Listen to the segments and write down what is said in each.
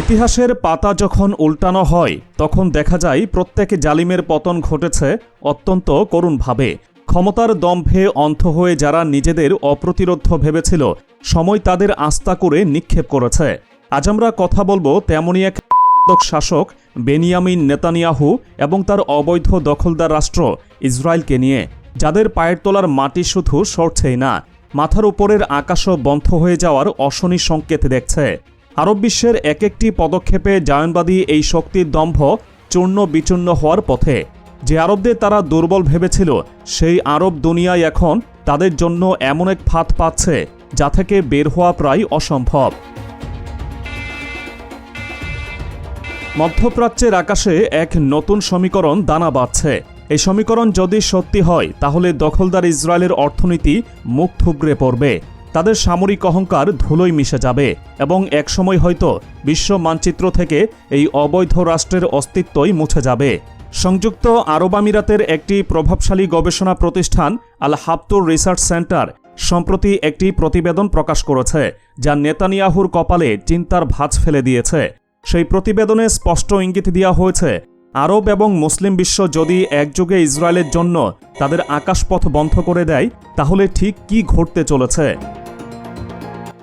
ইতিহাসের পাতা যখন উল্টানো হয়, তখন দেখা যায় প্রত্যেক জালিমের পতন ঘটেছে অত্যন্ত করুণভাবে। ক্ষমতার দম্ভে অন্ধ হয়ে যারা নিজেদের অপ্রতিরোধ ভেবেছিল, সময় তাদের আস্থা করে নিক্ষেপ করেছে। আজ আমরা কথা বলব তেমনই এক শাসক, বেনিয়ামিন নেতানিয়াহু এবং তার অবৈধ দখলদার রাষ্ট্র, ইসরায়েলকে নিয়ে, যাদের পায়ের তোলার মাটি শুধু সরছেই না, মাথার উপরের আকাশও বন্ধ হয়ে যাওয়ার অশনি সংকেত দেখছে। আরব বিশ্বের এক একটি পদক্ষেপে জায়নবাদী এই শক্তির দম্ভ চূর্ণ বিচূর্ণ হওয়ার পথে। যে আরবদের তারা দুর্বল ভেবেছিল, সেই আরব দুনিয়ায় এখন তাদের জন্য এমন এক ফাঁদ পাচ্ছে যা থেকে বের হওয়া প্রায় অসম্ভব। মধ্যপ্রাচ্যের আকাশে এক নতুন সমীকরণ দানা বাঁধছে। এই সমীকরণ যদি সত্যি হয়, তাহলে দখলদার ইসরায়েলের অর্থনীতি মুখ থুবড়ে পড়বে। তাদের সামরিক অহংকার ধুলোয় মিশে যাবে এবং একসময় হয়তো বিশ্ব মানচিত্র থেকে এই অবৈধ রাষ্ট্রের অস্তিত্বই মুছে যাবে। সংযুক্ত আরব আমিরাতের একটি প্রভাবশালী গবেষণা প্রতিষ্ঠান আল হাফতুর রিসার্চ সেন্টার সম্প্রতি একটি প্রতিবেদন প্রকাশ করেছে, যা নেতানিয়াহুর কপালে চিন্তার ভাঁজ ফেলে দিয়েছে। সেই প্রতিবেদনে স্পষ্ট ইঙ্গিত দেওয়া হয়েছে, আরব এবং মুসলিম বিশ্ব যদি একযোগে ইসরায়েলের জন্য তাদের আকাশপথ বন্ধ করে দেয়, তাহলে ঠিক কি ঘটতে চলেছে?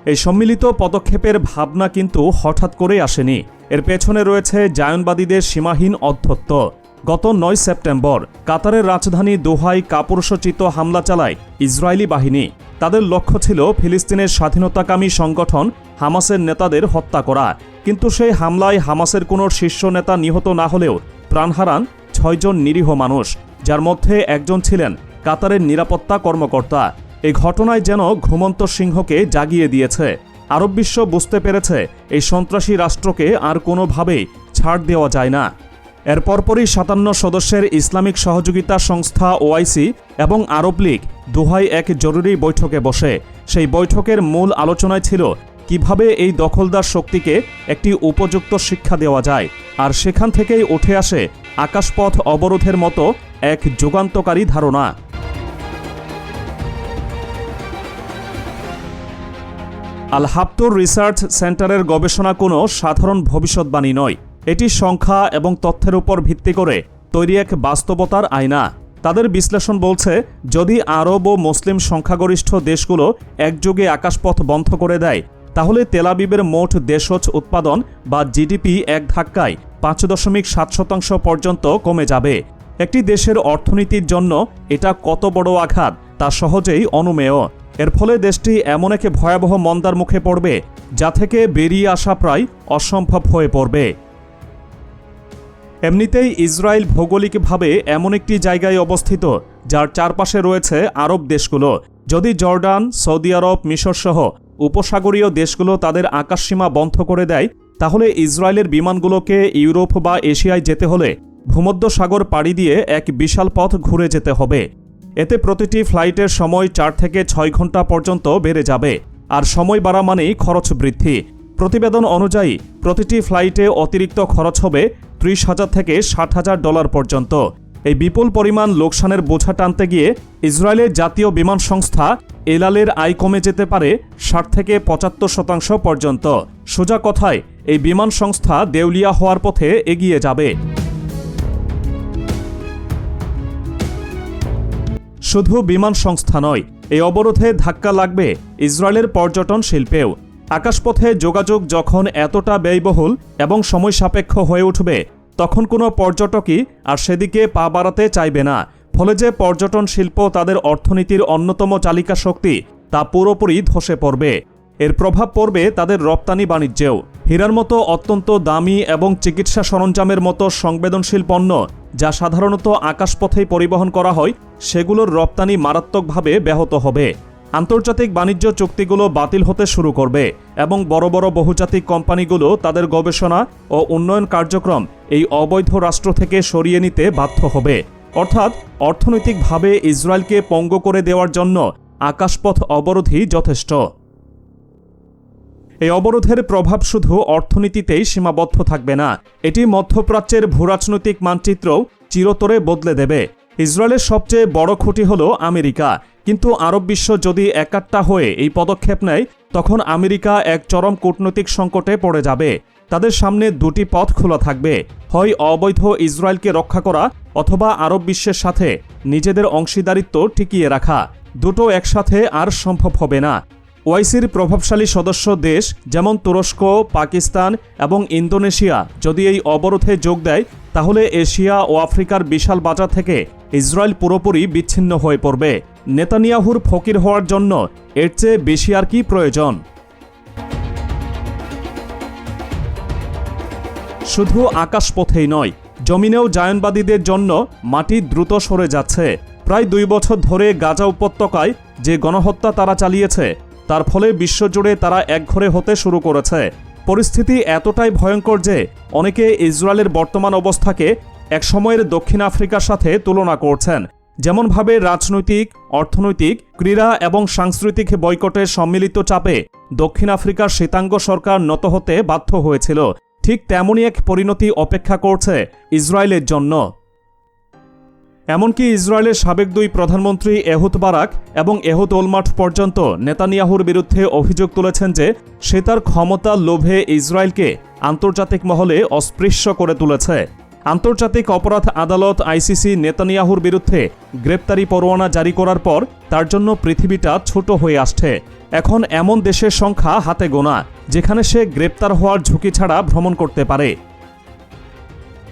এই সম্মিলিত পদক্ষেপের ভাবনা কিন্তু হঠাৎ করে আসেনি। এর পেছনে রয়েছে জায়নবাদীদের সীমাহীন অধ্যত্ব গত নয় সেপ্টেম্বর কাতারের রাজধানী দোহায় কাপুরুষোচিত হামলা চালায় ইসরায়েলি বাহিনী। তাদের লক্ষ্য ছিল ফিলিস্তিনের স্বাধীনতাকামী সংগঠন হামাসের নেতাদের হত্যা করা। কিন্তু সেই হামলায় হামাসের কোনো শীর্ষ নেতা নিহত না হলেও প্রাণ হারান ছয়জন নিরীহ মানুষ, যার মধ্যে একজন ছিলেন কাতারের নিরাপত্তা কর্মকর্তা। এই ঘটনায় যেন ঘুমন্ত সিংহকে জাগিয়ে দিয়েছে। আরব বিশ্ব বুঝতে পেরেছে, এই সন্ত্রাসী রাষ্ট্রকে আর কোনোভাবেই ছাড় দেওয়া যায় না। এর পরপরই সাতান্ন সদস্যের ইসলামিক সহযোগিতা সংস্থা ওআইসি এবং আরব লীগ দোহায় এক জরুরি বৈঠকে বসে। সেই বৈঠকের মূল আলোচনায় ছিল কীভাবে এই দখলদার শক্তিকে একটি উপযুক্ত শিক্ষা দেওয়া যায়, আর সেখান থেকেই উঠে আসে আকাশপথ অবরোধের মতো এক যুগান্তকারী ধারণা। আল হাপ্তুর রিসার্চ সেন্টারের গবেষণা কোনো সাধারণ ভবিষ্যৎবাণী নয়। এটি সংখ্যা এবং তথ্যের উপর ভিত্তি করে তৈরি এক বাস্তবতার আয়না। তাদের বিশ্লেষণ বলছে, যদি আরব ও মুসলিম সংখ্যাগরিষ্ঠ দেশগুলো একযোগে আকাশপথ বন্ধ করে দেয়, তাহলে তেলাবিবের মোট দেশজ উৎপাদন বা জিডিপি এক ধাক্কায় পাঁচ দশমিক সাত শতাংশ পর্যন্ত কমে যাবে। একটি দেশের অর্থনীতির জন্য এটা কত বড় আঘাত তা সহজেই অনুমেয়। এর ফলে দেশটি এমন এক ভয়াবহ মন্দার মুখে পড়বে, যা থেকে বেরিয়ে আসা প্রায় অসম্ভব হয়ে পড়বে। এমনিতেই ইসরায়েল ভৌগোলিকভাবে এমন একটি জায়গায় অবস্থিত, যার চারপাশে রয়েছে আরব দেশগুলো, যদি জর্ডান, সৌদি আরব, মিশর সহ উপসাগরীয় দেশগুলো তাদের আকাশসীমা বন্ধ করে দেয়, তাহলে ইসরায়েলের বিমানগুলোকে ইউরোপ বা এশিয়ায় যেতে হলে ভূমধ্য সাগর পাড়ি দিয়ে এক বিশাল পথ ঘুরে যেতে হবে। এতে প্রতিটি ফ্লাইটের সময় চার থেকে ছয় ঘণ্টা পর্যন্ত বেড়ে যাবে, আর সময় বাড়া মানেই খরচ বৃদ্ধি। প্রতিবেদন অনুযায়ী, প্রতিটি ফ্লাইটে অতিরিক্ত খরচ হবে ত্রিশ হাজার থেকে ষাট হাজার ডলার পর্যন্ত। এই বিপুল পরিমাণ লোকসানের বোঝা টানতে গিয়ে ইসরায়েলের জাতীয় বিমান সংস্থা এলালের আয় কমে যেতে পারে ষাট থেকে পঁচাত্তর শতাংশ পর্যন্ত। সোজা কথায়, এই বিমান সংস্থা দেউলিয়া হওয়ার পথে এগিয়ে যাবে। শুধু বিমান সংস্থা নয়, এই অবরোধে ধাক্কা লাগবে ইসরায়েলের পর্যটন শিল্পেও। আকাশপথে যোগাযোগ যখন এতটা ব্যয়বহুল এবং সময় সাপেক্ষ হয়ে উঠবে, তখন কোনো পর্যটকই আর সেদিকে পা বাড়াতে চাইবে না, ফলে যে পর্যটন শিল্প তাদের অর্থনীতির অন্যতম চালিকা শক্তি তা পুরোপুরি ধসে পড়বে। এর প্রভাব পড়বে তাদের রপ্তানি বাণিজ্যেও। হীরার মতো অত্যন্ত দামি এবং চিকিৎসা সরঞ্জামের মতো সংবেদনশীল পণ্য যা সাধারণত আকাশপথেই পরিবহন করা হয়, সেগুলোর রপ্তানি মারাত্মকভাবে ব্যাহত হবে। আন্তর্জাতিক বাণিজ্য চুক্তিগুলো বাতিল হতে শুরু করবে এবং বড় বড় বহুজাতিক কোম্পানিগুলো তাদের গবেষণা ও উন্নয়ন কার্যক্রম এই অবৈধ রাষ্ট্র থেকে সরিয়ে নিতে বাধ্য হবে। অর্থাৎ, অর্থনৈতিকভাবে ইসরায়েলকে পঙ্গ করে দেওয়ার জন্য আকাশপথ অবরোধই যথেষ্ট। এই অবরোধের প্রভাব শুধু অর্থনীতিতেই সীমাবদ্ধ থাকবে না, এটি মধ্যপ্রাচ্যের ভূরাজনৈতিক মানচিত্রও চিরতরে বদলে দেবে। ইসরায়েলের সবচেয়ে বড় খুঁটি হল আমেরিকা, কিন্তু আরব বিশ্ব যদি একাট্টা হয়ে এই পদক্ষেপ নেয়, তখন আমেরিকা এক চরম কূটনৈতিক সংকটে পড়ে যাবে। তাদের সামনে দুটি পথ খোলা থাকবে, হয় অবৈধ ইসরায়েলকে রক্ষা করা অথবা আরব বিশ্বের সাথে নিজেদের অংশীদারিত্ব টিকিয়ে রাখা। দুটো একসাথে আর সম্ভব হবে না। ওয়াইসির প্রভাবশালী সদস্য দেশ যেমন তুরস্ক, পাকিস্তান এবং ইন্দোনেশিয়া যদি এই অবরোধে যোগ দেয়, তাহলে এশিয়া ও আফ্রিকার বিশাল বাজার থেকে ইসরায়েল পুরোপুরি বিচ্ছিন্ন হয়ে পড়বে। নেতানিয়াহুর ফকির হওয়ার জন্য এর চেয়ে বেশি আর কি প্রয়োজন? শুধু আকাশপথেই নয়, জমিনেও জায়নবাদীদের জন্য মাটি দ্রুত সরে যাচ্ছে। প্রায় দুই বছর ধরে গাজা উপত্যকায় যে গণহত্যা তারা চালিয়েছে তার ফলে বিশ্বজুড়ে তারা একঘরে হতে শুরু করেছে। পরিস্থিতি এতটাই ভয়ঙ্কর যে অনেকে ইসরায়েলের বর্তমান অবস্থাকে একসময়ের দক্ষিণ আফ্রিকার সাথে তুলনা করছেন। যেমনভাবে রাজনৈতিক, অর্থনৈতিক, ক্রীড়া এবং সাংস্কৃতিক বয়কটের সম্মিলিত চাপে দক্ষিণ আফ্রিকার শ্বেতাঙ্গ সরকার নত হতে বাধ্য হয়েছিল। ঠিক তেমনই এক পরিণতি অপেক্ষা করছে ইসরায়েলের জন্য। এমনকি ইসরায়েলের সাবেক দুই প্রধানমন্ত্রী এহুত বারাক এবং এহুত ওলমার্ট পর্যন্ত নেতানিয়াহুর বিরুদ্ধে অভিযোগ তুলেছেন যে সে তার ক্ষমতা লোভে ইসরায়েলকে আন্তর্জাতিক মহলে অস্পৃশ্য করে তুলেছে। আন্তর্জাতিক অপরাধ আদালত আইসিসি নেতানিয়াহুর বিরুদ্ধে গ্রেপ্তারি পরোয়ানা জারি করার পর তার জন্য পৃথিবীটা ছোট হয়ে আসছে। এখন এমন দেশের সংখ্যা হাতে গোনা, যেখানে সে গ্রেপ্তার হওয়ার ঝুঁকি ছাড়া ভ্রমণ করতে পারে।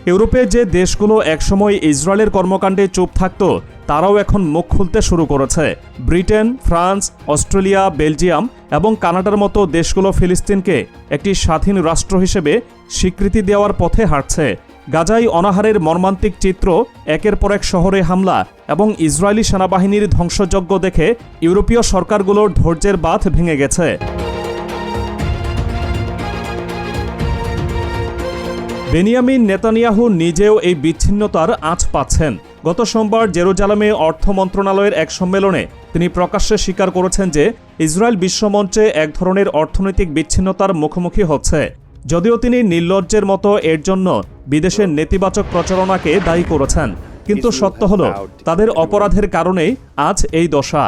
ইউরোপে যে দেশগুলো একসময় ইসরায়েলের কর্মকাণ্ডে চুপ থাকত, তারাও এখন মুখ খুলতে শুরু করেছে। ব্রিটেন, ফ্রান্স, অস্ট্রেলিয়া, বেলজিয়াম এবং কানাডার মতো দেশগুলো ফিলিস্তিনকে একটি স্বাধীন রাষ্ট্র হিসেবে স্বীকৃতি দেওয়ার পথে হাঁটছে। গাজাই অনাহারের মর্মান্তিক চিত্র, একের পর এক শহরে হামলা এবং ইসরায়েলি সেনাবাহিনীর ধ্বংসযজ্ঞ দেখে ইউরোপীয় সরকারগুলোর ধৈর্যের বাঁধ ভেঙে গেছে। বেনিয়ামিন নেতানিয়াহু নিজেও এই বিচ্ছিন্নতার আঁচ পাচ্ছেন। গত সোমবার জেরুজালামে অর্থ মন্ত্রণালয়ের এক সম্মেলনে তিনি প্রকাশ্যে স্বীকার করেছেন যে ইসরায়েল বিশ্বমঞ্চে এক ধরনের অর্থনৈতিক বিচ্ছিন্নতার মুখোমুখি হচ্ছে। যদিও তিনি নির্লজ্জের মতো এর জন্য বিদেশের নেতিবাচক প্রচারণাকে দায়ী করেছেন। কিন্তু সত্য হল তাদের অপরাধের কারণেই আজ এই দশা।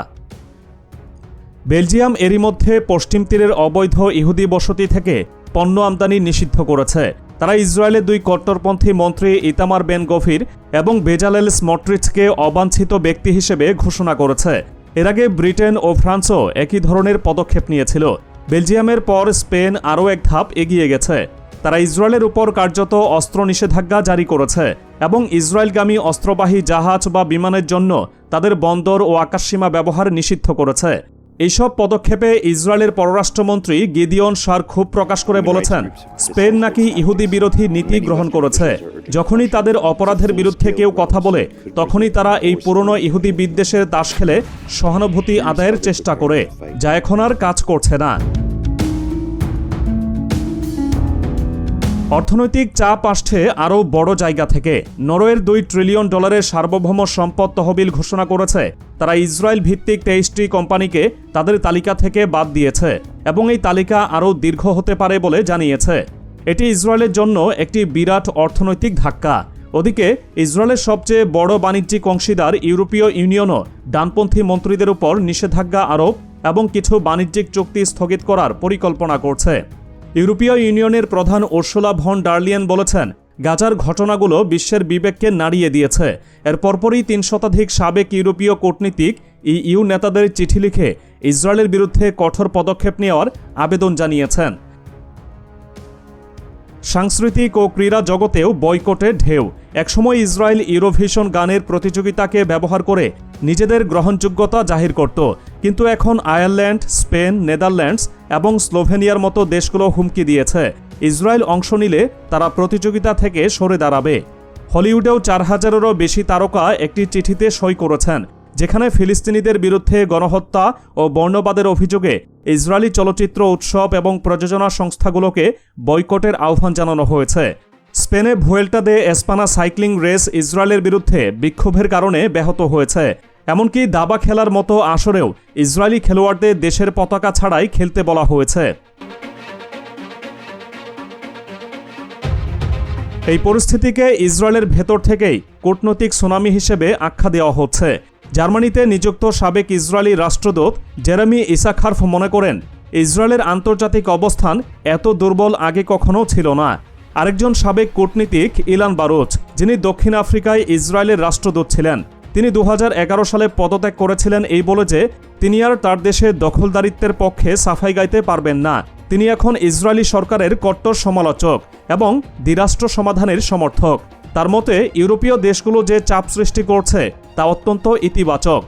বেলজিয়াম এরই মধ্যে পশ্চিম তীরের অবৈধ ইহুদি বসতি থেকে পণ্য আমদানি নিষিদ্ধ করেছে। তারা ইসরায়েলের দুই কট্টরপন্থী মন্ত্রী ইতামার বেন গফির এবং বেজালেল স্মট্রিচকে অবাঞ্ছিত ব্যক্তি হিসেবে ঘোষণা করেছে। এর আগে ব্রিটেন ও ফ্রান্সও একই ধরনের পদক্ষেপ নিয়েছিল। বেলজিয়ামের পর স্পেন আরও এক ধাপ এগিয়ে গেছে। তারা ইসরায়েলের উপর কার্যত অস্ত্র নিষেধাজ্ঞা জারি করেছে এবং ইসরায়েলগামী অস্ত্রবাহী জাহাজ বা বিমানের জন্য তাদের বন্দর ও আকাশসীমা ব্যবহার নিষিদ্ধ করেছে। এইসব পদক্ষেপে ইসরায়েলের পররাষ্ট্রমন্ত্রী গিদিয়ন সার ক্ষোভ প্রকাশ করে বলেছেন, স্পেন নাকি ইহুদি বিরোধী নীতি গ্রহণ করেছে। যখনই তাদের অপরাধের বিরুদ্ধে কেউ কথা বলে, তখনই তারা এই পুরনো ইহুদি বিদ্বেষের তাস খেলে সহানুভূতি আদায়ের চেষ্টা করে, যা এখন আর কাজ করছে না। অর্থনৈতিক চাপ আসছে আরও বড় জায়গা থেকে। নরওয়ের দুই ট্রিলিয়ন ডলারের সার্বভৌম সম্পদ তহবিল ঘোষণা করেছে। তারা ইসরায়েল ভিত্তিক তেইশটি কোম্পানিকে তাদের তালিকা থেকে বাদ দিয়েছে এবং এই তালিকা আরও দীর্ঘ হতে পারে বলে জানিয়েছে। এটি ইসরায়েলের জন্য একটি বিরাট অর্থনৈতিক ধাক্কা। ওদিকে, ইসরায়েলের সবচেয়ে বড় বাণিজ্যিক অংশীদার ইউরোপীয় ইউনিয়নও ডানপন্থী মন্ত্রীদের উপর নিষেধাজ্ঞা আরোপ এবং কিছু বাণিজ্যিক চুক্তি স্থগিত করার পরিকল্পনা করছে। ইউরোপীয় ইউনিয়নের প্রধান ওর্সুলা ভন ডার্লিয়ান বলেছেন, গাজার ঘটনাগুলো বিশ্বের বিবেককে নাড়িয়ে দিয়েছে। এর পরপরই তিন শতাধিক সাবেক ইউরোপীয় কূটনীতিক ইউ নেতাদের চিঠি লিখে ইসরায়েলের বিরুদ্ধে কঠোর পদক্ষেপ নেওয়ার আবেদন জানিয়েছেন। সাংস্কৃতিক ও ক্রীড়া জগতেও বয়কটের ঢেউ। একসময় ইসরায়েল ইউরোভিশন গানের প্রতিযোগিতাকে ব্যবহার করে নিজেদের গ্রহণযোগ্যতা জাহির করত। কিন্তু এখন আয়ারল্যান্ড, স্পেন, নেদারল্যান্ডস এবং স্লোভেনিয়ার মতো দেশগুলো হুমকি দিয়েছে। ইসরায়েল অংশ নিলে তারা প্রতিযোগিতা থেকে সরে দাঁড়াবে। হলিউডেও চার হাজারেরও বেশি তারকা একটি চিঠিতে সই করেছেন, যেখানে ফিলিস্তিনিদের বিরুদ্ধে গণহত্যা ও বর্ণবাদের অভিযোগে ইসরায়েলি চলচ্চিত্র উৎসব এবং প্রযোজনা সংস্থাগুলোকে বয়কটের আহ্বান জানানো হয়েছে। স্পেনে Vuelta de Espana cycling race ইসরায়েলের বিরুদ্ধে বিক্ষোভের কারণে ব্যাহত হয়েছে। এমনকি দাবা খেলার মতো আসরেও ইসরায়েলি খেলোয়াড়দের দেশের পতাকা ছাড়াই খেলতে বলা হয়েছে। এই পরিস্থিতিকে ইসরায়েলের ভেতর থেকেই কূটনৈতিক সুনামি হিসেবে আখ্যা দেওয়া হচ্ছে। জার্মানিতে নিযুক্ত সাবেক ইসরায়েলি রাষ্ট্রদূত জেরামি ইসাখার্ফ মনে করেন, ইসরায়েলের আন্তর্জাতিক অবস্থান এত দুর্বল আগে কখনো ছিল না। আরেকজন সাবেক কূটনীতিক ইলান বারুচ, যিনি দক্ষিণ আফ্রিকায় ইসরায়েলের রাষ্ট্রদূত ছিলেন। তিনি দু হাজার এগারো সালে পদত্যাগ করেছিলেন এই বলে যে, তিনি আর তার দেশে দখলদারিত্বের পক্ষে সাফাই গাইতে পারবেন না। তিনি এখন ইসরায়েলি সরকারের কট্টর সমালোচক এবং দ্বিরাষ্ট্র সমাধানের সমর্থক। তার মতে, ইউরোপীয় দেশগুলো যে চাপ সৃষ্টি করছে তা অত্যন্ত ইতিবাচক।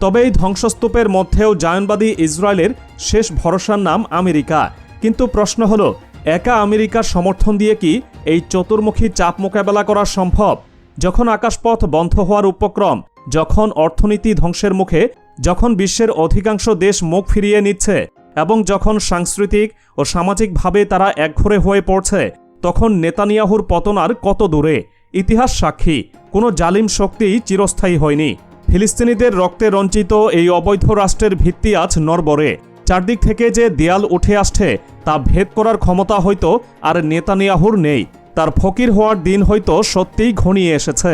তবে এই ধ্বংসস্তূপের মধ্যেও জায়নবাদী ইসরায়েলের শেষ ভরসার নাম আমেরিকা। কিন্তু প্রশ্ন হলো, একা আমেরিকার সমর্থন দিয়ে কি এই চতুর্মুখী চাপ মোকাবেলা করা সম্ভব? যখন আকাশপথ বন্ধ হওয়ার উপক্রম, যখন অর্থনীতি ধ্বংসের মুখে, যখন বিশ্বের অধিকাংশ দেশ মুখ ফিরিয়ে নিচ্ছে, এবং যখন সাংস্কৃতিক ও সামাজিকভাবে তারা একঘরে হয়ে পড়ছে, তখন নেতানিয়াহুর পতন আর কত দূরে? ইতিহাস সাক্ষী, কোনো জালিম শক্তি চিরস্থায়ী হয়নি। ফিলিস্তিনিদের রক্তে রঞ্চিত এই অবৈধ রাষ্ট্রের ভিত্তি আজ নরবরে। চারদিক থেকে যে দেয়াল উঠে আসছে, তা ভেদ করার ক্ষমতা হয়তো আর নেতানিয়াহুর নেই। তার ফকির হওয়ার দিন হয়তো সত্যিই ঘনিয়ে এসেছে।